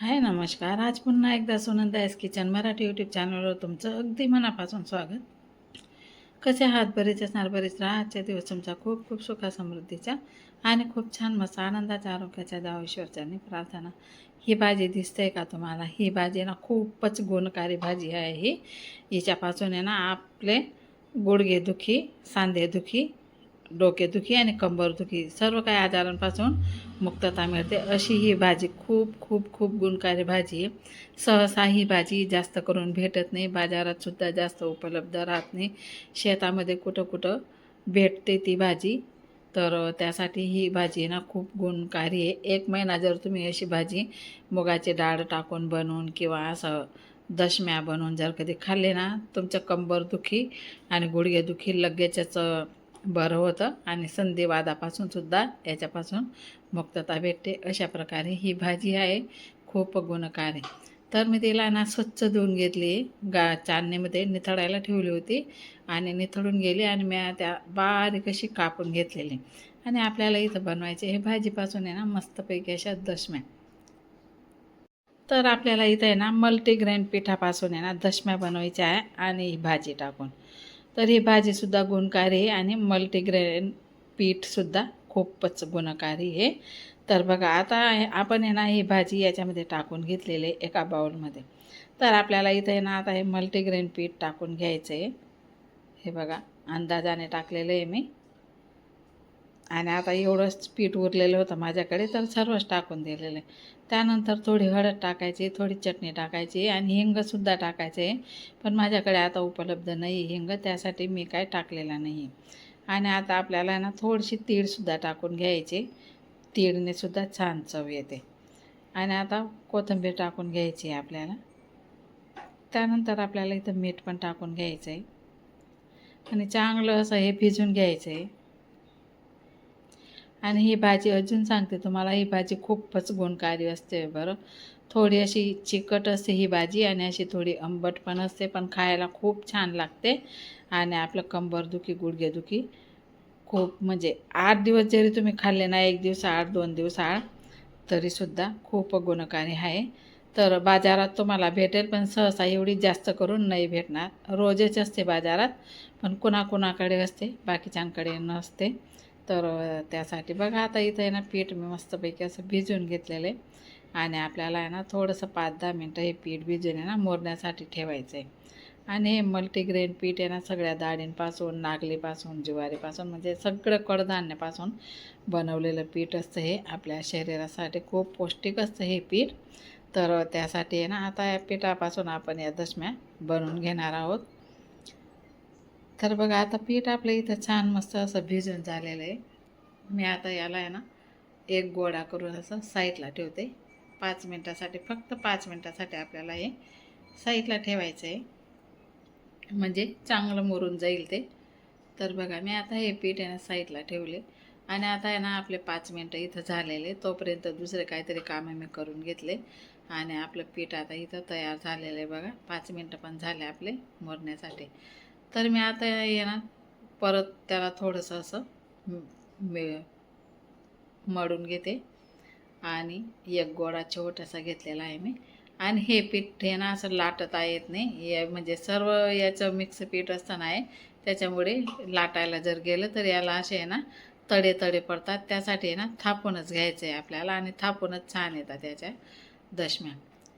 हाय नमस्कार. आज पुन्हा एकदा Sunanda S kitchen Marathi YouTube चॅनलवर तुमचं अगदी मनापासून स्वागत. कसे आहात? बरेच असणार बरेच राहा. आजच्या दिवस तुमचा खूप खूप सुखा समृद्धीचा आणि खूप छान मस्त आनंदाच्या आरोग्याच्या द्यावा प्रार्थना. ही भाजी दिसते का तुम्हाला? ही भाजी ना खूपच गुणकारी भाजी आहे ही. हिच्यापासून आहे ना आपले गुडघेदुखी सांधेदुखी डोकेदुखी आणि कंबरदुखी सर्व काही आजारांपासून मुक्तता मिळते. अशी ही भाजी खूप खूप खूप गुणकारी भाजी आहे. सहसा ही भाजी जास्त करून भेटत नाही. बाजारात सुद्धा जास्त उपलब्ध राहत नाही. शेतामध्ये कुठं कुठं भेटते ती भाजी तर त्यासाठी ही भाजी ना खूप गुणकारी आहे. एक महिना जर तुम्ही अशी भाजी मुगाची डाळ टाकून बनवून किंवा असं दशम्या बनवून जर कधी खाल्ले ना तुमचं कंबरदुखी आणि गुडघेदुखी लगेचच बरं होतं. आणि संधिवादापासून सुद्धा याच्यापासून मुक्तता भेटते. अशा प्रकारे ही भाजी आहे. खूप गुणकारी तर मी तिला ना स्वच्छ धुवून घेतली. गा चांदणीमध्ये निथळायला ठेवली होती. आणि निथळून गेली आणि मी त्या बारीक अशी कापून घेतलेली. आणि आपल्याला इथं बनवायचे हे भाजीपासून आहे ना मस्तपैकी अशा दशम्या. तर आपल्याला इथं आहे ना मल्टीग्रेन पिठापासून आहे ना दशम्या बनवायच्या आहे आणि ही भाजी टाकून. तर ही भाजीसुद्धा गुणकारी आहे आणि मल्टीग्रेन पीठसुद्धा खूपच गुणकारी आहे. तर बघा आता आपण आहे ना ही भाजी याच्यामध्ये टाकून घेतलेली आहे एका बाउलमध्ये. तर आपल्याला इथं आहे ना आता हे मल्टीग्रेन पीठ टाकून घ्यायचं आहे हे बघा अंदाजाने टाकलेलं आहे मी. आणि आता एवढंच पीठ उरलेलं होतं माझ्याकडे तर सर्वच टाकून दिलेलं आहे. त्यानंतर थोडी हळद टाकायची थोडी चटणी टाकायची आणि हिंगसुद्धा टाकायचे. आहे पण माझ्याकडे आता उपलब्ध नाही हिंग त्यासाठी मी काय टाकलेला नाही. आणि आता आपल्याला ना थोडीशी तीळसुद्धा टाकून घ्यायची. तीळने सुद्धा छान चव येते. आणि आता कोथिंबीर टाकून घ्यायची आहे आपल्याला. त्यानंतर आपल्याला इथं मीठ पण टाकून घ्यायचं आहे आणि चांगलं असं हे भिजून घ्यायचं आहे आणि ही भाजी अजून सांगते तुम्हाला ही भाजी खूपच गुणकारी असते बरं. थोडी अशी चिकट असते ही भाजी आणि अशी थोडी आंबट पण असते पण खायला खूप छान लागते. आणि आपलं कंबरदुखी गुडघेदुखी खूप म्हणजे आठ दिवस जरी तुम्ही खाल्ले ना एक दिवस आठ दोन दिवस आड तरीसुद्धा खूप गुणकारी आहे. तर बाजारात तुम्हाला भेटेल पण सहसा एवढी जास्त करून नाही भेटणार. रोजच असते बाजारात पण कुणाकुणाकडे असते बाकीच्यांकडे नसते. तर त्यासाठी बघा आता इथं आहे ना पीठ मी मस्तपैकी असं भिजवून घेतलेलं आहे. आणि आपल्याला आहे ना थोडंसं पाच दहा मिनटं हे पीठ भिजून आहे ना मोरण्यासाठी ठेवायचं आहे. आणि हे मल्टीग्रेन पीठ आहे ना सगळ्या डाळींपासून नागलीपासून ज्वारीपासून म्हणजे सगळं कडधान्यापासून बनवलेलं पीठ असतं हे आपल्या शरीरासाठी खूप पौष्टिक असतं हे पीठ. तर त्यासाठी आहे ना आता या पिठापासून आपण या दशम्या बनवून घेणार आहोत. तर बघा आता पीठ आपलं इथं छान मस्त असं भिजून झालेलं आहे. मी आता याला आहे ना एक गोळा करून असं साईडला ठेवते. पाच मिनटासाठी फक्त पाच मिनटासाठी आपल्याला हे साईडला ठेवायचं आहे. म्हणजे चांगलं मुरून जाईल ते. तर बघा मी आता हे पीठ आहे ना साईडला ठेवले. आणि आता आहे ना आपले पाच मिनटं इथं झालेले तोपर्यंत दुसरे काहीतरी कामं मी करून घेतले. आणि आपलं पीठ आता इथं तयार झालेलं आहे बघा. पाच मिनटं पण झाले आपले मोरण्यासाठी. तर मी आता येणार. परत त्याला थोडंसं असं मळून घेते. आणि एक गोळा छोटासा घेतलेला आहे मी. आणि हे पीठ हे ना असं लाटता येत नाही. या म्हणजे सर्व याचं मिक्स पीठ असताना आहे. त्याच्यामुळे लाटायला जर गेलं तर याला असे आहे ना तडे तडे पडतात. त्यासाठी आहे ना थापूनच घ्यायचं आहे आपल्याला. आणि थापूनच छान येतात त्याच्या दशम्या.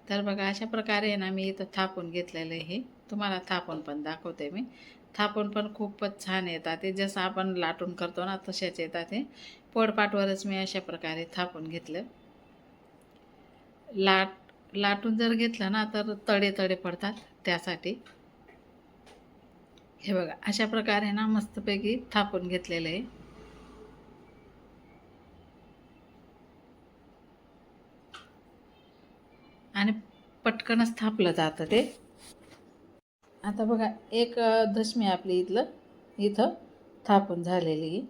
तर बघा अशा प्रकारे आहे ना मी इथं थापून घेतलेलं हे. तुम्हाला थापून पण दाखवते मी. थापून पण खूपच छान येतात ते. जसं आपण लाटून करतो ना तशाच येतात ते. पोडपाटवरच मी अशा प्रकारे थापून घेतलं. लाट लाटून जर घेतलं ना तर तडे तडे पडतात त्यासाठी. हे बघा अशा प्रकारे ना मस्तपैकी थापून घेतलेलं आहे. आणि पटकनच थापलं जातं ते. आता बघा एक दशमी आपली इथलं. इथं थापून झालेली.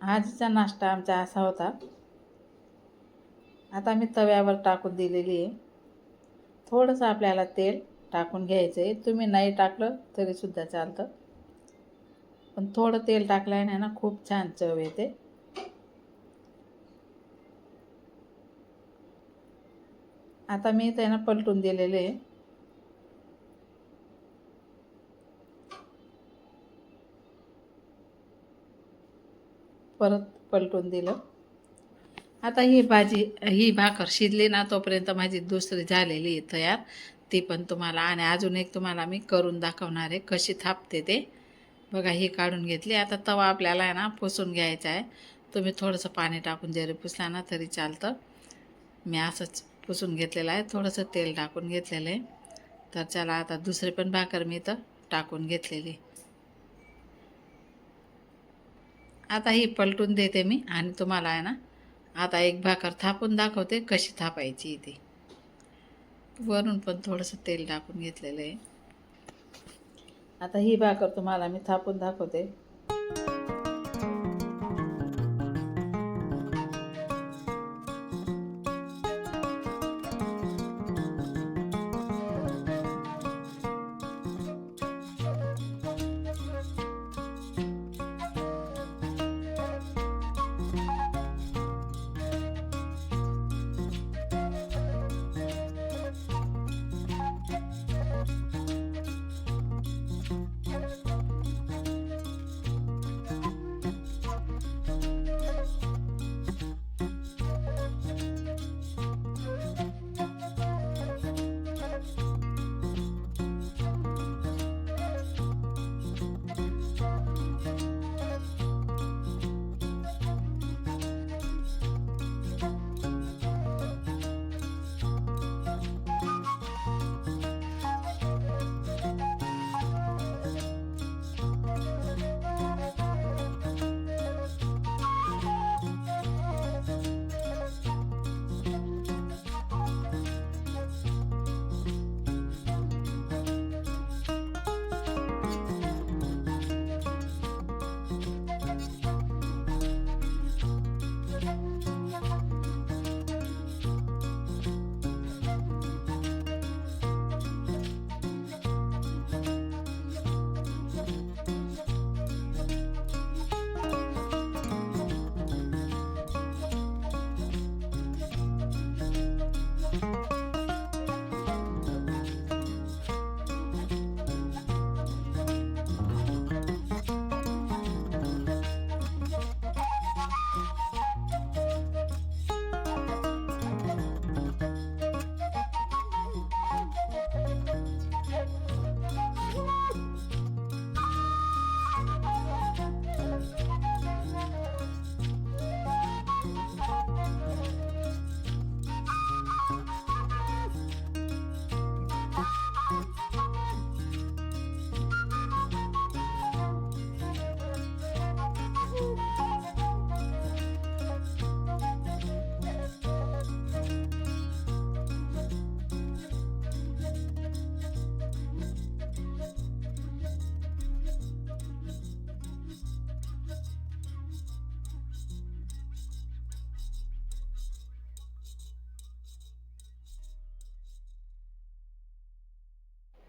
आजचा नाश्ता आमचा असा होता. आता मी तव्यावर टाकून दिलेली आहे. थोडंसं आपल्याला तेल टाकून घ्यायचं आहे तुम्ही नाही टाकलं तरीसुद्धा चालतं. पण थोडं तेल टाकल्याने ना खूप छान चव येते. आता मी त्यांना पलटून दिलेले आहे. परत पलटून दिलं. आता ही भाजी ही भाकर शिजली ना तोपर्यंत माझी दुसरी झालेली आहे तयार. ती पण तुम्हाला आणि अजून एक तुम्हाला मी करून दाखवणार आहे कशी थापते ते. बघा ही काढून घेतली. आता तवा आपल्याला आहे ना पुसून घ्यायचा आहे. तुम्ही थोडंसं पाणी टाकून जरी पुसला ना तरी चालतं. मी असंच पुसून घेतलेलं आहे. थोडंसं तेल टाकून घेतलेलं आहे. तर चला आता दुसरी पण भाकर मी इथं टाकून घेतलेली. आता ही पलटून देते मी आणि तुम्हाला आहे ना आता एक भाकर थापून दाखवते कशी थापायची ती. वरून पण थोडंसं तेल टाकून घेतलेलं आहे. आता ही भाकर तुम्हाला मी थापून दाखवते.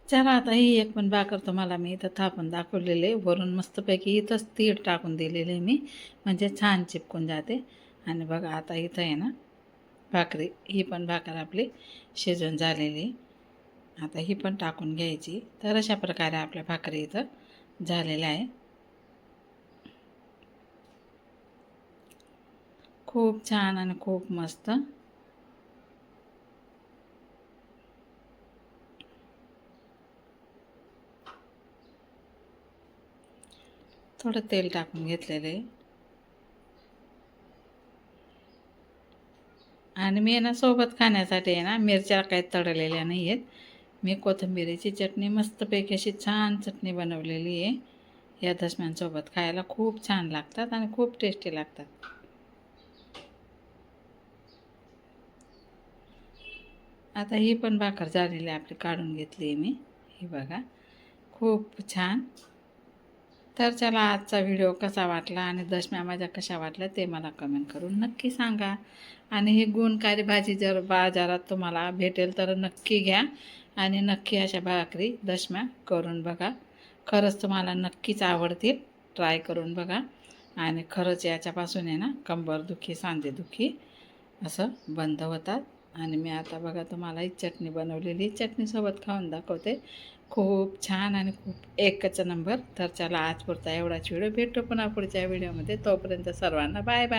चला आता ही एक पण भाकर तुम्हाला मी इथं थापून दाखवलेले वरून मस्तपैकी इथंच तीळ टाकून दिलेले मी. म्हणजे छान चिपकून जाते. आणि बघा आता इथं आहे ना भाकरी ही पण भाकर आपली शिजून झालेली आता ही पण टाकून घ्यायची. तर अशा प्रकारे आपल्या भाकरी इथं झालेल्या आहे. खूप छान आणि खूप मस्त. थोडं तेल टाकून घेतलेलं आहे. आणि मी आहे ना सोबत खाण्यासाठी आहे ना मिरच्या काही तळलेल्या नाही आहेत. मी कोथिंबिरीची चटणी मस्तपैकी अशी छान चटणी बनवलेली आहे. या दशम्यांसोबत खायला खूप छान लागतात आणि खूप टेस्टी लागतात. आता ही पण भाकर झालेली आपली काढून घेतली आहे मी. ही बघा खूप छान. तर चला आजचा व्हिडिओ कसा वाटला आणि दशम्या माझ्या कशा वाटल्या ते मला कमेंट करून नक्की सांगा. आणि ही गुणकारी भाजी जर बाजारात तुम्हाला भेटेल तर नक्की घ्या. आणि नक्की अशा भाकरी दशम्या करून बघा. खरंच तुम्हाला नक्कीच आवडतील. ट्राय करून बघा. आणि खरंच याच्यापासून आहे ना कंबरदुखी सांधेदुखी असं बंद होतात. आणि मी आता बघा तुम्हाला ही चटणी बनवलेली. चटणीसोबत खाऊन दाखवते. खूप छान आणि खूप एकच नंबर. तर चला आजपुरता एवढाच व्हिडिओ भेटतो पुन्हा पुढच्या व्हिडिओमध्ये. तोपर्यंत सर्वांना बाय बाय.